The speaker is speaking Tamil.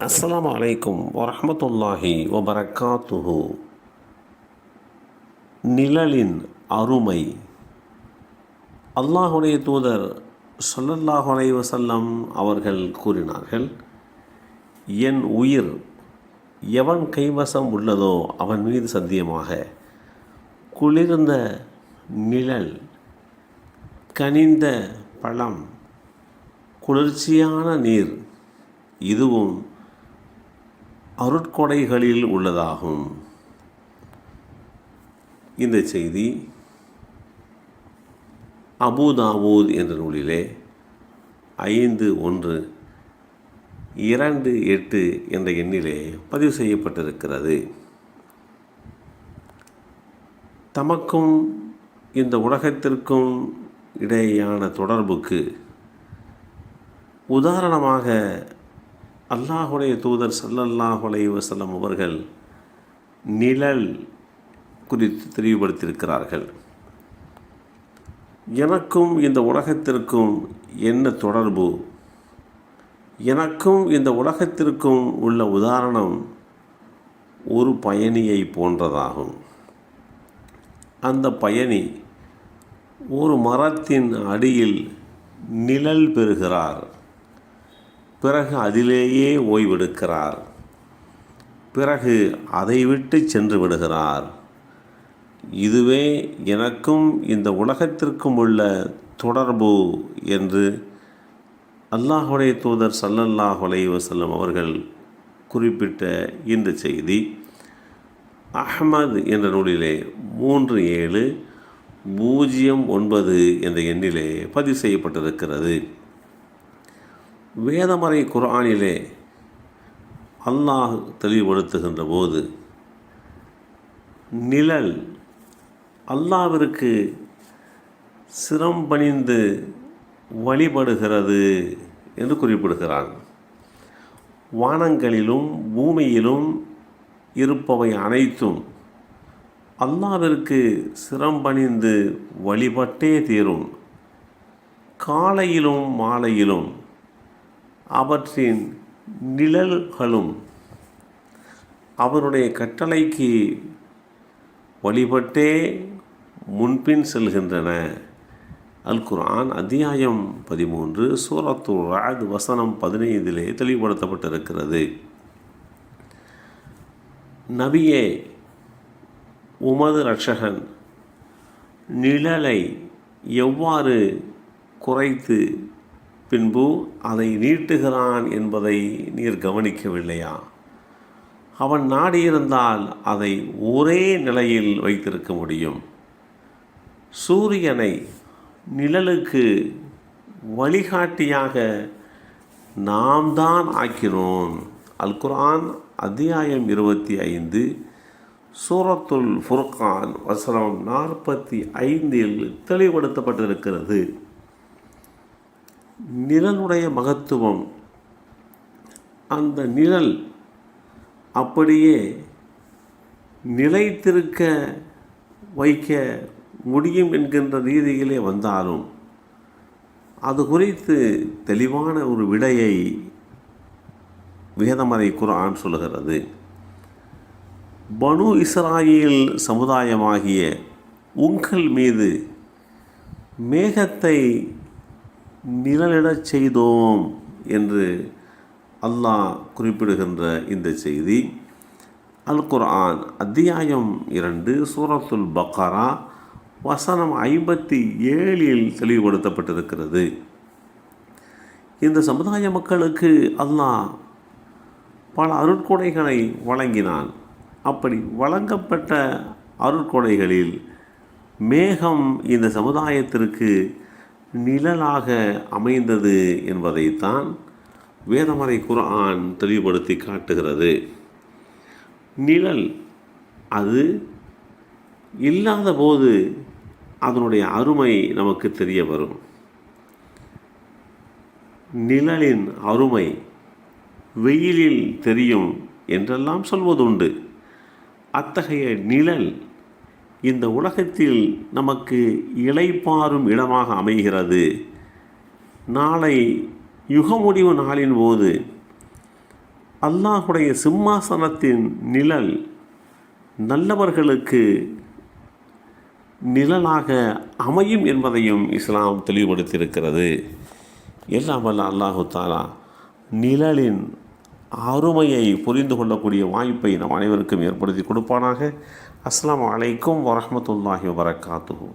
அஸ்லாம் அலைக்கும் வரமத்துல்லாஹி வபரகாத்துஹு. நிழலின் அருமை. அல்லாஹுடைய தூதர் ஸல்லல்லாஹு அலைஹி அவர்கள் கூறினார்கள் என் உயிர் எவன் கைவசம் உள்ளதோ அவன் மீது சத்தியமாக குளிர்ந்த நிழல் கனிந்த பழம் குளிர்ச்சியான நீர் இதுவும் அருட்கொடைகளில் உள்ளதாகும். இந்த செய்தி அபுதாவூத் என்ற நூலிலே ஐந்து ஒன்று இரண்டு எட்டு என்ற எண்ணிலே பதிவு செய்யப்பட்டிருக்கிறது. தமக்கும் இந்த உலகத்திற்கும் இடையேயான தொடர்புக்கு உதாரணமாக அல்லாஹுடைய தூதர் சல்லல்லாஹு வசலம் அவர்கள் நிழல் குறித்து தெளிவுபடுத்தியிருக்கிறார்கள். எனக்கும் இந்த உலகத்திற்கும் என்ன தொடர்பு? எனக்கும் இந்த உலகத்திற்கும் உள்ள உதாரணம் ஒரு பயணியை போன்றதாகும். அந்த பயணி ஒரு மரத்தின் அடியில் நிழல் பெறுகிறார். பிறகு அதிலேயே ஓய்வெடுக்கிறார். பிறகு அதை விட்டு சென்று விடுகிறார். இதுவே எனக்கும் இந்த உலகத்திற்கும் உள்ள தொடர்பு என்று அல்லாஹுடைய தூதர் சல்லல்லாஹ் செல்லும் அவர்கள் குறிப்பிட்ட இந்த செய்தி. அஹ்மத் என்ற நூலிலே மூன்று ஏழு பூஜ்ஜியம் ஒன்பது என்ற எண்ணிலே பதிவு செய்யப்பட்டிருக்கிறது. வேதமறை குரானிலே அல்லாஹ் தெளிவுபடுத்துகின்ற போது நிழல் அல்லாவிற்கு சிரம் பணிந்து வழிபடுகிறது என்று குறிப்பிடுகிறான் வானங்களிலும் பூமியிலும் இருப்பவை அனைத்தும் அல்லாவிற்கு சிரம் பணிந்து வழிபட்டே தீரும். காலையிலும் மாலையிலும் அவற்றின் நிழல்களும் அவருடைய கட்டளைக்கு வழிபட்டே முன்பின் செல்கின்றன. அல் குர்ஆன் அத்தியாயம் பதிமூன்று சூரத்து ராத் வசனம் பதினைந்திலே தெளிவுபடுத்தப்பட்டிருக்கிறது. நபியே உமது ரட்சகன் நிழலை எவ்வாறு குறைத்து பின்பு அதை நீட்டுகிறான் என்பதை நீர் கவனிக்கவில்லையா? அவன் நாடியிருந்தால் அதை ஒரே நிலையில் வைத்திருக்க முடியும். சூரியனை நிழலுக்கு வழிகாட்டியாக நாம் தான் ஆக்கினோம். அல்குரான் அத்தியாயம் இருபத்தி ஐந்து சூரத்துல் ஃபுர்கான் வசனம் நாற்பத்தி ஐந்தில் தெளிவுபடுத்தப்பட்டிருக்கிறது. நிழலுடைய மகத்துவம். அந்த நிழல் அப்படியே நிலைத்திருக்க வைக்க முடியும் என்கின்ற ரீதியிலே வந்தாலும் அது குறித்து தெளிவான ஒரு விடையை வேதமறை குரான் சொல்கிறது பனு இஸ்ராயில் சமுதாயமாகிய உங்கள் மீது மேகத்தை நிழலிடச் செய்தோம் என்று அல்லாஹ் குறிப்பிடுகின்ற இந்த செய்தி. அல் குர்ஆன் அத்தியாயம் இரண்டு சூரத்துல் பக்காரா வசனம் ஐம்பத்தி ஏழில் தெளிவுபடுத்தப்பட்டிருக்கிறது. இந்த சமுதாய மக்களுக்கு அல்லாஹ் பல அருட்கொடைகளை வழங்கினான். அப்படி வழங்கப்பட்ட அருட்கொடைகளில் மேகம் இந்த சமுதாயத்திற்கு நிழலாக அமைந்தது என்பதைத்தான் வேதமறை குரான் தெளிவுபடுத்தி காட்டுகிறது. நிழல் அது இல்லாத போது அதனுடைய அருமை நமக்கு தெரிய வரும். நிழலின் அருமை வெயிலில் தெரியும் என்றெல்லாம் சொல்வதுண்டு. அத்தகைய நிழல் இந்த உலகத்தில் நமக்கு இளைப்பாறும் இடமாக அமைகிறது. நாளை யுகமுடிவு நாளின் போது அல்லாஹுடைய சிம்மாசனத்தின் நிழல் நல்லவர்களுக்கு நிழலாக அமையும் என்பதையும் இஸ்லாம் தெளிவுபடுத்தியிருக்கிறது. எல்லாம் வல்ல அல்லாஹு தாலா நிழலின் அருமையை புரிந்து கொள்ளக்கூடிய வாய்ப்பை நம் அனைவருக்கும் ஏற்படுத்தி கொடுப்பானாக. அஸ்லாம் அலைக்கும் வரமத்துல்லாஹி வபரகாத்துஹு.